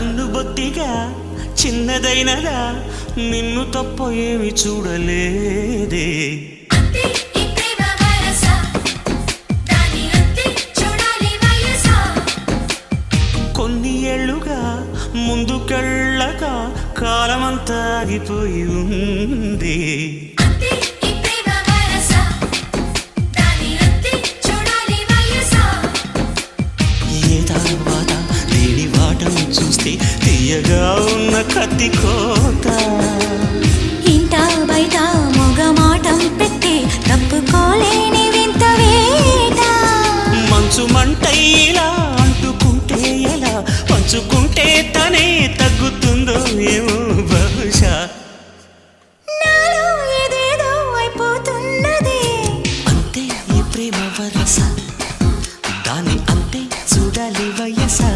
కన్ను బొత్తిగా చిన్నదైనదా నిన్ను తప్ప ఏమి చూడలేదే. కొన్ని ఏళ్ళుగా ముందుకెళ్ళక కాలమంతా ఆగిపోయి ఉంది. చూసి తీయగా ఉన్న కత్తి కోత. ఇంట బయట మొగమాటం పెట్టి తప్పుకోలేని వింత వేట. మంచు మంట ఇలా అంటుకుంటే ఎలా? పంచుకుంటే తనే తగ్గుతుందో ఏమో బహుశా. అంతే ఈ ప్రేమ వరస. దాని అంతే చూడాలి వయసా.